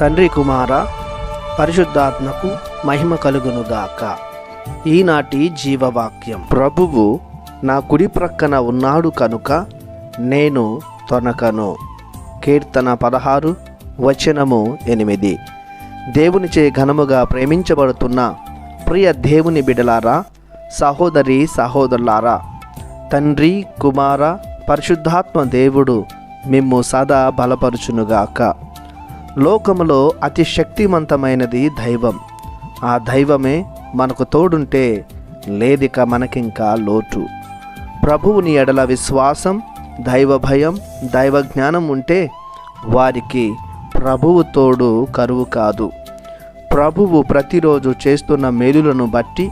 తండ్రి కుమార పరిశుద్ధాత్మకు మహిమ కలుగునుగాక. ఈనాటి జీవవాక్యం. ప్రభువు నా కుడి ప్రక్కన ఉన్నాడు కనుక నేను తొనకను. కీర్తన పదహారు వచనము ఎనిమిది. దేవునిచే ఘనముగా ప్రేమించబడుతున్న ప్రియ దేవుని బిడలారా సహోదరి సహోదరులారా తండ్రి కుమార పరిశుద్ధాత్మ దేవుడు మిమ్ము సదా బలపరుచునుగాక. లోకములో అతి శక్తివంతమైనది దైవం. ఆ దైవమే మనకు తోడుంటే లేదిక మనకింకా లోటు. ప్రభువుని ఎడల విశ్వాసం దైవ భయం దైవ జ్ఞానం ఉంటే వారికి ప్రభువు తోడు కరువు కాదు. ప్రభువు ప్రతిరోజు చేస్తున్న మేలులను బట్టి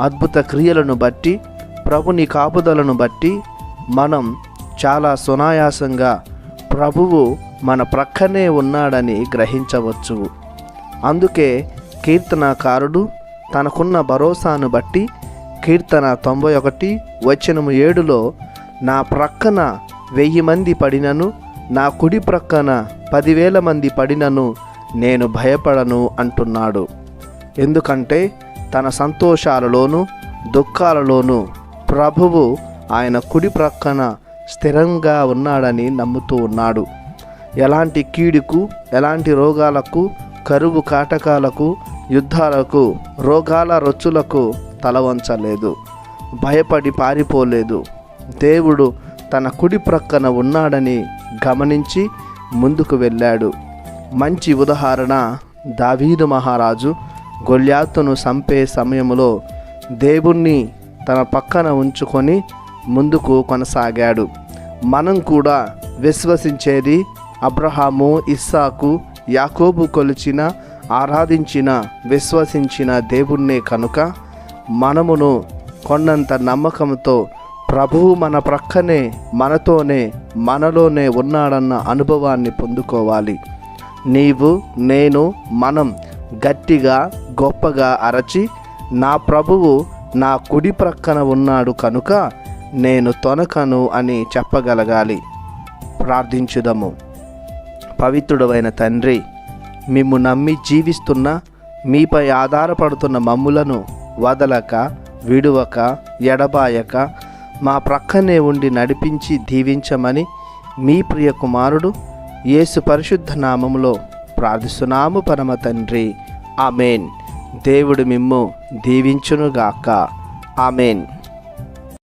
అద్భుత క్రియలను బట్టి ప్రభుని కాపుదలను బట్టి మనం చాలా సునాయాసంగా ప్రభువు మన ప్రక్కనే ఉన్నాడని గ్రహించవచ్చు. అందుకే కీర్తనాకారుడు తనకున్న భరోసాను బట్టి కీర్తన తొంభై ఒకటి వచనము ఏడులో నా ప్రక్కన వెయ్యి మంది పడినను నా కుడి ప్రక్కన పదివేల మంది పడినను నేను భయపడను అంటున్నాడు. ఎందుకంటే తన సంతోషాలలోనూ దుఃఖాలలోనూ ప్రభువు ఆయన కుడి ప్రక్కన స్థిరంగా ఉన్నాడని నమ్ముతూ ఉన్నాడు. ఎలాంటి కీడుకు ఎలాంటి రోగాలకు కరువు కాటకాలకు యుద్ధాలకు రోగాల రొచ్చులకు తలవంచలేదు భయపడి పారిపోలేదు. దేవుడు తన కుడి ప్రక్కన ఉన్నాడని గమనించి ముందుకు వెళ్ళాడు. మంచి ఉదాహరణ దావీదు మహారాజు గొల్యాతును చంపే సమయంలో దేవుణ్ణి తన పక్కన ఉంచుకొని ముందుకు కొనసాగాడు. మనం కూడా విశ్వసించేది అబ్రహాము ఇస్సాకు యాకోబు కొలిచిన ఆరాధించిన విశ్వసించిన దేవుణ్ణే కనుక మనమును కొన్నంత నమ్మకంతో ప్రభువు మన ప్రక్కనే మనతోనే మనలోనే ఉన్నాడన్న అనుభవాన్ని పొందుకోవాలి. నీవు నేను మనం గట్టిగా గొప్పగా అరచి నా ప్రభువు నా కుడి ప్రక్కన ఉన్నాడు కనుక నేను తొనకను అని చెప్పగలగాలి. ప్రార్థించుదము. పవిత్రుడవైన తండ్రి మిమ్ము నమ్మి జీవిస్తున్న మీపై ఆధారపడుతున్న మమ్ములను వదలక విడువక ఎడబాయక మా ప్రక్కనే ఉండి నడిపించి దీవించమని మీ ప్రియ కుమారుడు యేసు పరిశుద్ధ నామములో ప్రార్థిస్తున్నాము పరమ తండ్రి. ఆమెన్. దేవుడు మిమ్ము దీవించునుగాక. ఆమెన్.